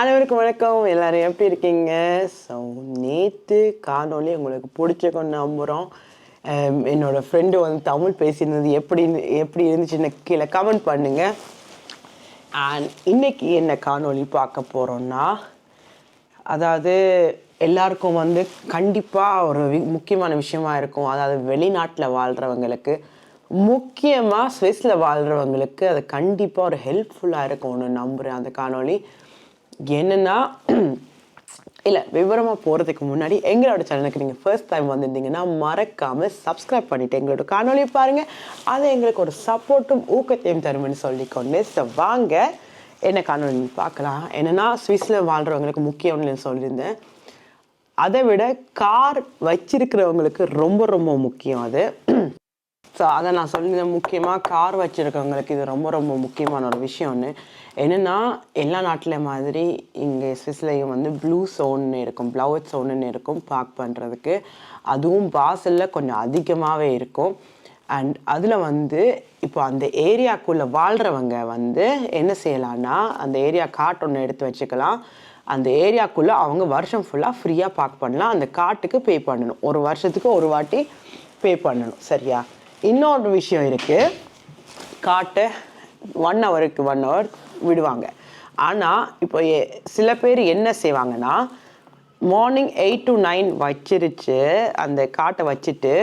அனைவருக்கும் வணக்கம். எல்லோரும் எப்படி இருக்கீங்க? ஸோ நேற்று காணொளி உங்களுக்கு பிடிச்சிருக்கோன்னு நம்புகிறோம் என்னோடய ஃப்ரெண்டு வந்து தமிழ் பேசியிருந்தது. எப்படி எப்படி இருந்துச்சுன்னு கீழே கமெண்ட் பண்ணுங்கள் அண்ட் இன்றைக்கி என்ன காணொளி பார்க்க போகிறோன்னா அதாவது எல்லாருக்கும் வந்து கண்டிப்பாக ஒரு முக்கியமான விஷயமா இருக்கும். அதாவது வெளிநாட்டில் வாழ்கிறவங்களுக்கு முக்கியமாக ஸ்விஸில் வாழ்கிறவங்களுக்கு அது கண்டிப்பாக ஒரு ஹெல்ப்ஃபுல்லாக இருக்கும்னு நம்புகிறேன் அந்த காணொலி என்னென்னா இல்லை விவரமாக போகிறதுக்கு முன்னாடி எங்களோட சேனலுக்கு நீங்கள் ஃபர்ஸ்ட் டைம் வந்திருந்தீங்கன்னா மறக்காமல் சப்ஸ்கிரைப் பண்ணிவிட்டு எங்களோட காணொலியை பாருங்கள் அது எங்களுக்கு ஒரு சப்போர்ட்டும் ஊக்கத்தையும் தரும்னு சொல்லிக்கொண்டு ஸோ வாங்க என்ன காணொலி பார்க்கலாம். என்னென்னா சுவிஸில் வாழ்கிறவங்களுக்கு முக்கியம்னு சொல்லியிருந்தேன். அதை விட கார் வச்சிருக்கிறவங்களுக்கு ரொம்ப ரொம்ப முக்கியம் அது. ஸோ அதை நான் சொல்லியிருந்தேன் முக்கியமாக கார் வச்சுருக்கவங்களுக்கு இது ரொம்ப ரொம்ப முக்கியமான ஒரு விஷயம் ஒன்று என்னென்னா எல்லா நாட்டில மாதிரி இங்கே ஸ்விஸ்லையும் வந்து ப்ளூ சோன்னு இருக்கும் ப்ளவுட் சோன்னு இருக்கும் பார்க் பண்ணுறதுக்கு அதுவும் பாசலில் கொஞ்சம் அதிகமாகவே இருக்கும். அண்ட் அதில் வந்து இப்போ அந்த ஏரியாக்குள்ளே வாழ்கிறவங்க வந்து என்ன செய்யலான்னா அந்த ஏரியா காட் ஒன்று எடுத்து வச்சுக்கலாம். அந்த ஏரியாக்குள்ளே அவங்க வருஷம் ஃபுல்லாக ஃப்ரீயாக பார்க் பண்ணலாம். அந்த காட்டுக்கு பே பண்ணணும். ஒரு வருஷத்துக்கு ஒரு வாட்டி பே பண்ணணும் சரியா? இன்னொரு விஷயம் இருக்குது காட்டை ஒன் ஹவருக்கு ஒன் ஹவர் விடுவாங்க. ஆனால் இப்போ சில பேர் என்ன செய்வாங்கன்னா மார்னிங் எயிட் டு நைன் வச்சிருச்சு அந்த காட்டை வச்சுட்டு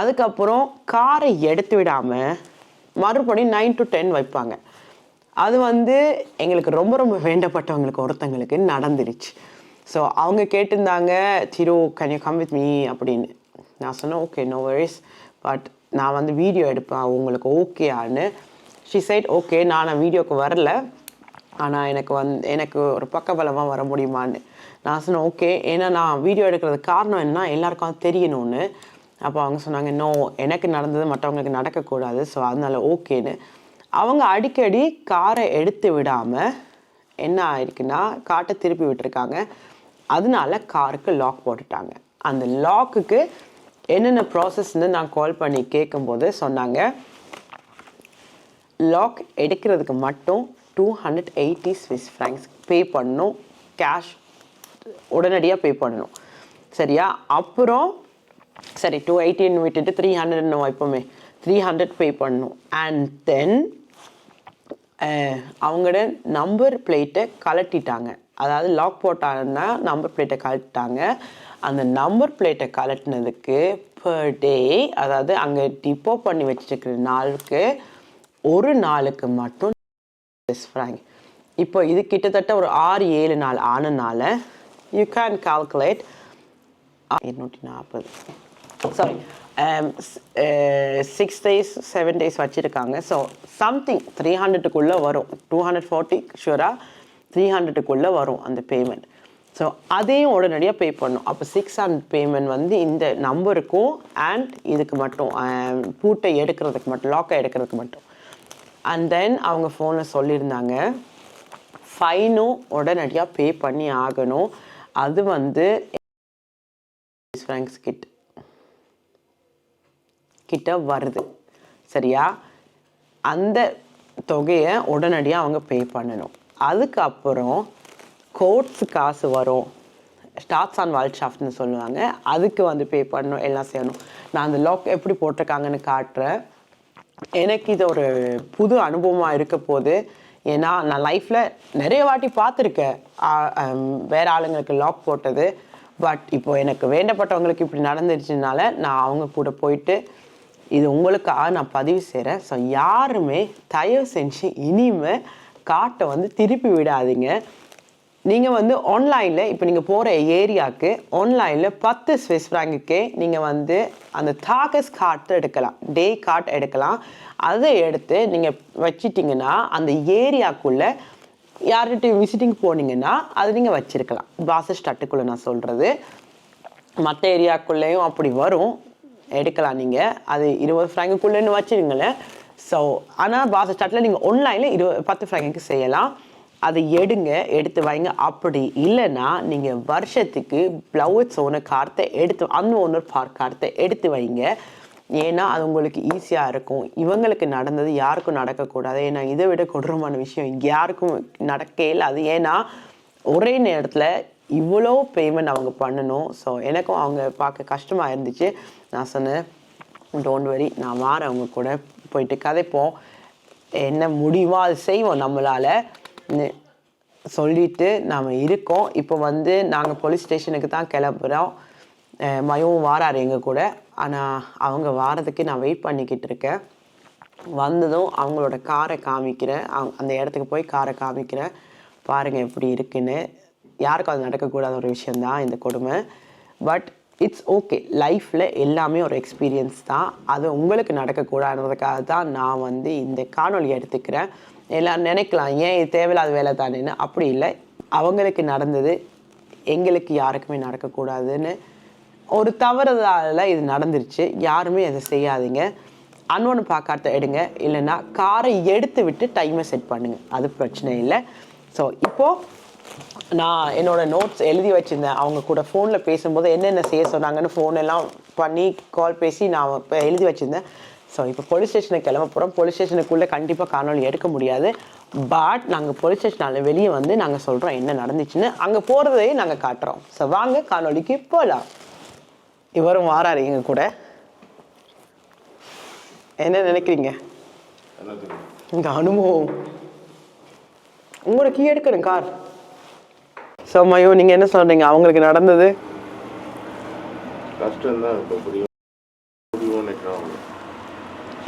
அதுக்கப்புறம் காரை எடுத்து விடாமல் மறுபடியும் நைன் டு டென் வைப்பாங்க. அது வந்து எங்களுக்கு ரொம்ப ரொம்ப வேண்டப்பட்டவங்களுக்கு ஒருத்தங்களுக்கு நடந்துருச்சு. ஸோ அவங்க கேட்டிருந்தாங்க திரு can you come with me அப்படின்னு. நான் சொன்னேன் ஓகே நோ வரிஸ் பட் நான் வந்து வீடியோ எடுப்பேன் உங்களுக்கு ஓகேயான்னு ஷி சைட் ஓகே நான் வீடியோக்கு வரல. ஆனால் எனக்கு வந்து எனக்கு ஒரு பக்கபலமாக வர முடியுமான்னு. நான் சொன்னேன் ஓகே ஏன்னா நான் வீடியோ எடுக்கிறதுக்கு காரணம் என்னன்னா எல்லாருக்கும் தெரியணும்னு. அப்போ அவங்க சொன்னாங்க நோ எனக்கு நடந்தது மற்றவங்களுக்கு நடக்கக்கூடாது. ஸோ அதனால ஓகேன்னு அவங்க அடிக்கடி காரை எடுத்து விடாமல் என்ன ஆயிருக்குன்னா காட்டை திருப்பி விட்டுருக்காங்க. அதனால காருக்கு லாக் போட்டுட்டாங்க. அந்த லாக்குக்கு என்னென்ன ப்ராசஸ்ன்னு நான் கால் பண்ணி கேட்கும்போது சொன்னாங்க. லாக் எடுக்கிறதுக்கு மட்டும் two hundred eighty Swiss francs pay பண்ணணும். கேஷ் உடனடியாக பே பண்ணணும். சரியா? அப்புறம் சரி டூ எயிட்டின்னு விட்டுட்டு த்ரீ ஹண்ட்ரட்னு வைப்போமே. த்ரீ ஹண்ட்ரட் பே பண்ணணும். அண்ட் தென் அவங்களோட நம்பர் பிளேட்டை கலட்டிட்டாங்க அதாவது லாக் போட்டாங்கன்னா நம்பர் பிளேட்டை கலட்டிட்டாங்க அந்த நம்பர் பிளேட்டை கலட்டினதுக்கு பர் டே அதாவது அங்கே டிப்போ பண்ணி வச்சிருக்கிற நாளுக்கு ஒரு நாளுக்கு மட்டும் ஸ்விஸ் ஃப்ராங்க் இப்போ இது கிட்டத்தட்ட ஒரு ஆறு ஏழு நாள் ஆனனால யூ கேன் கால்குலேட் இருநூற்றி நாற்பது sorry six days seven days வச்சுருக்காங்க. ஸோ சம்திங் த்ரீ ஹண்ட்ரடுக்குள்ளே வரும். டூ ஹண்ட்ரட் ஃபார்ட்டி ஷூராக த்ரீ ஹண்ட்ரடுக்குள்ளே வரும் அந்த பேமெண்ட் ஸோ அதையும் உடனடியாக பே பண்ணும் அப்போ சிக்ஸ் ஹண்ட்ரட் பேமெண்ட் வந்து இந்த நம்பருக்கும் அண்ட் இதுக்கு மட்டும் பூட்டை எடுக்கிறதுக்கு மட்டும் லாக்கை எடுக்கிறதுக்கு மட்டும். அண்ட் தென் அவங்க ஃபோனில் சொல்லியிருந்தாங்க ஃபைனும் உடனடியாக பே பண்ணி ஆகணும். அது வந்து ஃப்ராங்க்ஸ் கிட்ட கிட்ட வருது. சரியா? அந்த தொகையை உடனடியாக அவங்க பே பண்ணணும். அதுக்கப்புறம் கோர்ட்ஸ் காசு வரும். ஸ்டார்ட்ஸ் ஆன் வால்ஷாஃப்ட்னு சொல்லுவாங்க. அதுக்கு வந்து பே பண்ணணும் எல்லாம் செய்யணும். நான் அந்த லாக் எப்படி போட்டிருக்காங்கன்னு காட்டுறேன். எனக்கு இது ஒரு புது அனுபவமாக இருக்க போது ஏன்னா நான் லைஃப்பில் நிறைய வாட்டி பார்த்துருக்கேன். வேறு ஆளுங்களுக்கு லாக் போட்டது. பட் இப்போ எனக்கு வேண்டப்பட்டவங்களுக்கு இப்படி நடந்துருச்சுனால நான் அவங்க கூட போயிட்டு இது உங்களுக்காக நான் பதிவு செய்கிறேன் ஸோ யாருமே தயவு செஞ்சு இனிமேல் காட்டை வந்து திருப்பி விடாதீங்க. நீங்கள் வந்து ஆன்லைனில் இப்போ நீங்கள் போகிற ஏரியாவுக்கு ஆன்லைனில் பத்து ஸ்விஸ் ஃப்ராங்குக்கே நீங்கள் வந்து அந்த தாகஸ் கார்ட் எடுக்கலாம். டே கார்ட் எடுக்கலாம். அதை எடுத்து நீங்கள் வச்சிட்டிங்கன்னா அந்த ஏரியாக்குள்ளே யார்கிட்ட விசிட்டிங் போனீங்கன்னா அது நீங்கள் வச்சுருக்கலாம். பாசஸ் ஸ்டட்டுக்குள்ளே நான் சொல்கிறது மற்ற ஏரியாக்குள்ளேயும் அப்படி வரும். எடுக்கலாம் நீங்கள் அது இருபது ஃப்ராங்குக்குள்ளேன்னு வச்சுருங்களேன் ஸோ ஆனால் பாச சாட்டில் நீங்கள் ஒன்லைனில் இருபது பத்து ஃப்ரைக்கு செய்யலாம். அதை எடுங்க எடுத்து வைங்க. அப்படி இல்லைன்னா நீங்கள் வருஷத்துக்கு ப்ளவுஸ் ஓனர் கார்த்தை எடுத்து அந்த ஓனர் பார்க் கார்த்தை எடுத்து வைங்க. ஏன்னா அது உங்களுக்கு ஈஸியாக இருக்கும். இவங்களுக்கு நடந்தது யாருக்கும் நடக்கக்கூடாது. ஏன்னா இதை விட கொடூரமான விஷயம் யாருக்கும் நடக்கவே இல்லை. அது ஏன்னா ஒரே நேரத்தில் இவ்வளோ பேமெண்ட் அவங்க பண்ணணும். ஸோ எனக்கும் அவங்க பார்க்க கஷ்டமாக இருந்துச்சு. நான் சொன்னேன் டோன்ட் வரி நான் வாரேன் அவங்க கூட. போயிட்டு கதைப்போம். என்ன முடியுமோ அது செய்வோம் நம்மளால். சொல்லிட்டு நாம் இருக்கோம். இப்போ வந்து நாங்கள் போலீஸ் ஸ்டேஷனுக்கு தான் கிளம்புறோம். மயமும் மயவும் வாராரு எங்கள் கூட. ஆனால் அவங்க வாரதுக்கு நான் வெயிட் பண்ணிக்கிட்டு இருக்கேன். வந்ததும் அவங்களோட காரை காமிக்கிறேன். அந்த இடத்துக்கு போய் காரை காமிக்கிறேன். பாருங்கள் எப்படி இருக்குன்னு. யாருக்கும் அது நடக்கக்கூடாத ஒரு விஷயந்தான் இந்த கொடுமை. பட் இட்ஸ் ஓகே லைஃப்பில் எல்லாமே ஒரு எக்ஸ்பீரியன்ஸ் தான். அது உங்களுக்கு நடக்கக்கூடாதுன்றதுக்காக தான் நான் வந்து இந்த காணொலி எடுத்துக்கிறேன். எல்லாம் நினைக்கலாம் ஏன் இது தேவையில்லாத வேலை தானேன்னு? அப்படி இல்லை. அவங்களுக்கு நடந்தது எங்களுக்கு யாருக்குமே நடக்கக்கூடாதுன்னு ஒரு தவறுதால இது நடந்துருச்சு. யாருமே அதை செய்யாதீங்க. அன்னொன்று பார்க்காத எடுங்க. இல்லைன்னா காரை எடுத்து விட்டு டைமை செட் பண்ணுங்கள் அது பிரச்சனை இல்லை. ஸோ இப்போது நான் என்னோட நோட்ஸ் எழுதி வச்சிருந்தேன். அவங்க கூட ஃபோனில் பேசும்போது என்னென்ன செய்ய சொன்னாங்கன்னு phone எல்லாம் பண்ணி கால் பேசி நான் இப்போ எழுதி வச்சிருந்தேன். ஸோ இப்போ போலீஸ் ஸ்டேஷனுக்கு கிளம்ப போகிறோம் போலீஸ் ஸ்டேஷனுக்குள்ளே கண்டிப்பாக காணொலி எடுக்க முடியாது. பட் நாங்கள் போலீஸ் ஸ்டேஷனால வெளியே வந்து நாங்கள் சொல்கிறோம் என்ன நடந்துச்சுன்னு. அங்கே போகிறதையும் நாங்கள் காட்டுறோம். ஸோ வாங்க காணொலிக்கு போகலாம் இவரும் வாராரு எங்க கூட. என்ன நினைக்கிறீங்க? இந்த அனுபவம். உங்களோட கீ எடுக்கணும் கார். ஸோ மயோ நீங்கள் என்ன சொல்றீங்க? அவங்களுக்கு நடந்தது?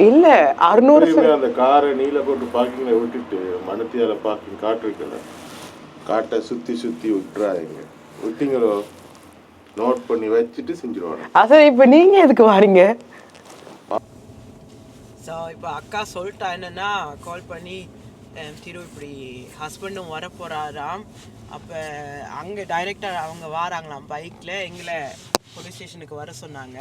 இல்லை அறுநூறு அந்த காரை நீல போட்டு பார்க்கிங்ல விட்டுட்டு மணத்தியால பார்க்கிங் காட்டிருக்கல காட்டை சுத்தி சுத்தி விட்டுறாங்க விட்டீங்களோ? நோட் பண்ணி வச்சுட்டு செஞ்சிருவாங்க. அசல் இப்போ நீங்கள் எதுக்கு வாரீங்க? ஸோ இப்போ அக்கா சொல்லிட்டா என்னன்னா கால் பண்ணி திரு இப்படி ஹஸ்பண்டும் வர போகிறாராம் அப்போ அங்கே டைரெக்டாக அவங்க வாராங்களாம் பைக்கில் எங்களை போலீஸ் ஸ்டேஷனுக்கு வர சொன்னாங்க.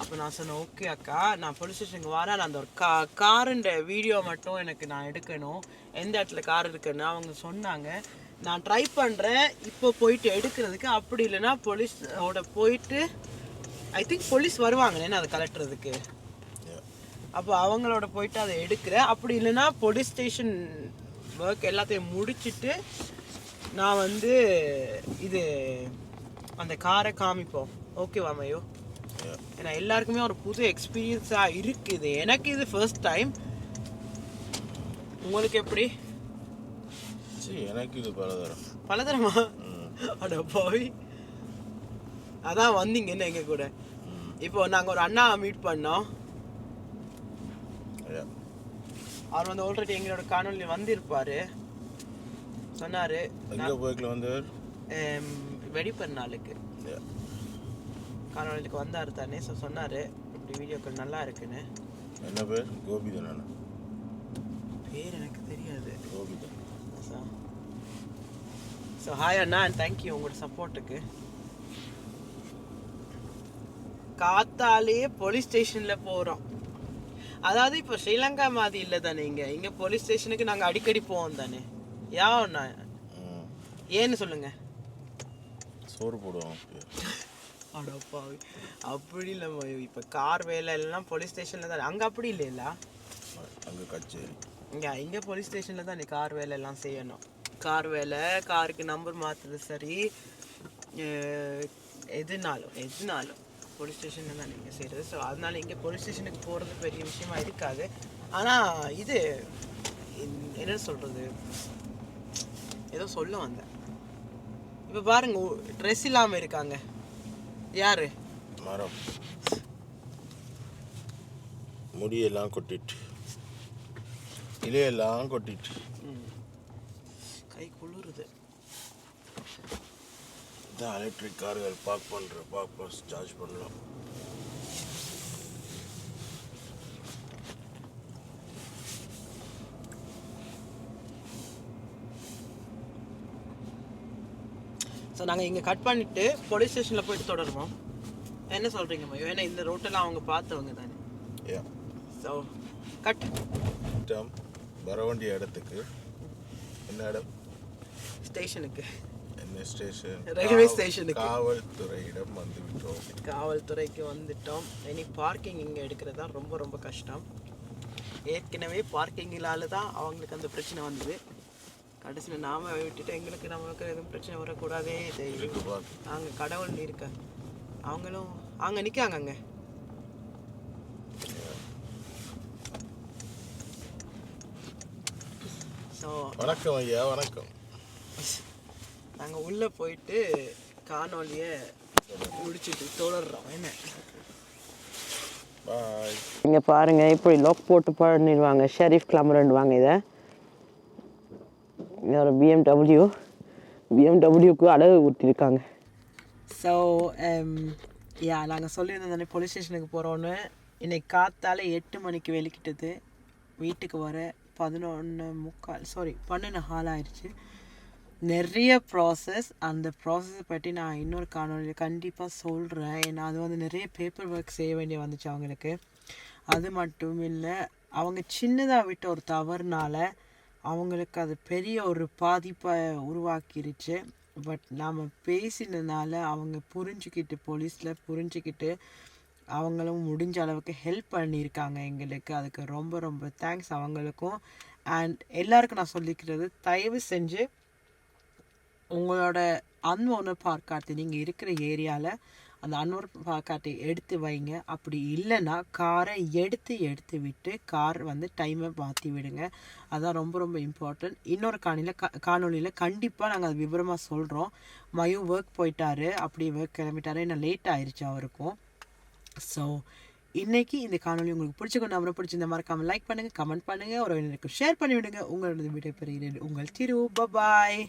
அப்போ நான் சொன்னேன் ஓகே அக்கா நான் போலீஸ் ஸ்டேஷனுக்கு வரேன் நான் அந்த ஒரு கா காருன்ற வீடியோ மட்டும் எனக்கு நான் எடுக்கணும். எந்த இடத்துல கார் இருக்குன்னு. அவங்க சொன்னாங்க நான் ட்ரை பண்ணுறேன் இப்போ போயிட்டு எடுக்கிறதுக்கு அப்படி இல்லைன்னா போலீஸோட போயிட்டு ஐ திங்க் போலீஸ் வருவாங்க அதை கலட்டுறதுக்கு. அப்போ அவங்களோட போயிட்டு அதை எடுக்கிறேன் அப்படி இல்லைன்னா போலீஸ் ஸ்டேஷன் ஒர்க் எல்லாத்தையும் முடிச்சிட்டு நான் வந்து இது அந்த காரை காமிப்போம். ஓகேவா மையோ? ஏன்னா எல்லாருக்குமே ஒரு புது எக்ஸ்பீரியன்ஸாக இருக்குது. எனக்கு இது ஃபர்ஸ்ட் டைம் உங்களுக்கு எப்படி? சரி எனக்கு இது பலதரம். பலதரமா? அட போய் அதான் வந்தீங்க என்ன எங்க கூட? இப்போ நாங்கள் ஒரு அண்ணா மீட் பண்ணோம். அவர் வந்து ஆல்ரெடி எங்களோட காணொலி வந்திருப்பாரு. சொன்னாரு எங்க போய்க்கல வந்து ஹம், வெடிப்பெருநாளுக்கு காணொலிக்கு வந்தாரு தானே ஸோ சொன்னாரு இப்படி வீடியோக்கள் நல்லா இருக்குன்னு. என்ன பேர்? கோபிதன் பேர் எனக்கு தெரியாது. கோபிதன். ஸோ ஹாய் அண்ணா அண்ட் தேங்க்யூ உங்களோட சப்போர்ட்டுக்கு காத்தாலே போலீஸ் ஸ்டேஷன்ல போறோம். அதாவது இப்போ ஸ்ரீலங்கா மாதிரி இல்லை தானே இங்க. இங்க போலீஸ் ஸ்டேஷனுக்கு நாங்க அடிக்கடி போவோம் தானே. யாவண்ணா ம். ஏன்னு சொல்லுங்க. சோறு போடுவோம் அடப்பாவி அப்படி இல்லை இப்போ கார் வேலை எல்லாம் போலீஸ் ஸ்டேஷன்ல தான். அங்க அப்படி இல்லைல்ல அங்க கச்சேரி. இங்க இங்க போலீஸ் ஸ்டேஷன்ல தான் நீ கார் வேலை எல்லாம் செய்யணும். கார் வேலை காருக்கு நம்பர் மாத்துறது சரி. எதுனாலும் எதுனாலும். போலீஸ் ஸ்டேஷன்ல தான் நீங்க செய்யறது ஸோ அதனால இங்க போலீஸ் ஸ்டேஷனுக்கு போறது பெரிய விஷயமா இருக்காது. ஆனா இது என்ன சொல்றது? ஏதோ சொல்ல வந்தேன். இப்போ பாருங்க ட்ரெஸ் இல்லாம இருக்காங்க. யாரு? மரம். முடியெல்லாம் கொட்டிட்டு. இலையெல்லாம் கொட்டிட்டு. கை குளிருது. இதான் எலக்ட்ரிக் கார்கள் பார்க் பண்ணுற பார்க் சார்ஜ் பண்ணலாம். ஸோ நாங்கள் இங்கே கட் பண்ணிட்டு போலீஸ் ஸ்டேஷனில் போயிட்டு தொடருவோம். என்ன சொல்கிறீங்க மையோ ஏன்னா இந்த ரோட்டெல்லாம் அவங்க பார்த்தவங்க தானே. ஸோ கட் வர வேண்டிய இடத்துக்கு. என்ன இடம்? ஸ்டேஷனுக்கு ஸ்டேஷன் Railway ஸ்டேஷனுக்கு. காவல்துறையிடம் வந்து விட்டோம். காவல்துறைக்கு வந்துட்டோம். இனி பார்க்கிங் இங்கே எடுக்கிறது தான் ரொம்ப ரொம்ப கஷ்டம். ஏற்கனவே பார்க்கிங்கிலால தான் அவங்களுக்கு அந்த பிரச்சனை வந்தது. கடைசியில் நாம விட்டுட்டு எங்களுக்கு நம்மளுக்கு எதுவும் பிரச்சனை வரக்கூடாதே அங்கே கடவுள் இருக்க. அவங்களும் அங்கே நிற்காங்க அங்கே. வணக்கம் ஐயா வணக்கம். நாங்கள் உள்ளே போயிட்டு காணொலியை முடிச்சிட்டு தொடர்றோம். என்ன? இங்கே பாருங்க இப்படி லாக் போட்டு பண்ணிடுவாங்க. ஷெரீஃப் கிளம்புறேன்டுவாங்க இதை. இது ஒரு பிஎம்டபிள்யூ பிஎம்டபிள்யூக்கு அழகு ஊட்டியிருக்காங்க ஸோ யா நாங்கள் சொல்லியிருந்தோம் தானே போலீஸ் ஸ்டேஷனுக்கு போகிறோன்னு இன்னைக்கு காத்தால எட்டு மணிக்கு வெளிக்கிட்டது. வீட்டுக்கு வர பதினொன்று முக்கால் சாரி பன்னெண்டு ஹால் ஆயிடுச்சு நிறைய ப்ராசஸ் அந்த ப்ராசஸை பற்றி நான் இன்னொரு காணொலியில் கண்டிப்பாக சொல்கிறேன் ஏன்னா அது வந்து நிறைய பேப்பர் ஒர்க் செய்ய வேண்டிய வந்துச்சு அவங்களுக்கு. அது மட்டும் இல்லை அவங்க சின்னதாக விட்ட ஒரு தவறுனால அவங்களுக்கு அது பெரிய ஒரு பாதிப்பை உருவாக்கிருச்சு. பட் நாம் பேசினதுனால அவங்க புரிஞ்சுக்கிட்டு போலீஸில் புரிஞ்சுக்கிட்டு அவங்களும் முடிஞ்ச அளவுக்கு ஹெல்ப் பண்ணியிருக்காங்க எங்களுக்கு. அதுக்கு ரொம்ப ரொம்ப தேங்க்ஸ் அவங்களுக்கும். அண்ட் எல்லாருக்கும் நான் சொல்லிக்கிறது தயவு செஞ்சு உங்களோட அன்ஓனர் பார்க்காட்டு நீங்கள் இருக்கிற ஏரியாவில் அந்த அன்வர் பார்க்காட்டை எடுத்து வைங்க. அப்படி இல்லைன்னா காரை எடுத்து எடுத்து விட்டு கார் வந்து டைமை மாற்றி விடுங்க. அதான் ரொம்ப ரொம்ப இம்பார்ட்டன்ட் இன்னொரு காணியில் க காணொலியில் கண்டிப்பாக நாங்கள் அது விவரமாக சொல்கிறோம் மயூ ஒர்க் போயிட்டாரு. அப்படி ஒர்க் கிளம்பிட்டாரு. என்ன லேட் ஆயிடுச்சு அவருக்கும். ஸோ இன்றைக்கி இந்த காணொலி உங்களுக்கு பிடிச்சிக்கொண்டு அவரை பிடிச்சிருந்த மறக்காமல் லைக் பண்ணுங்கள் கமெண்ட் பண்ணுங்கள் ஒரு ஷேர் பண்ணி விடுங்க உங்களோட விடைபெறுகிறேன். உங்கள் திரு. பபாய்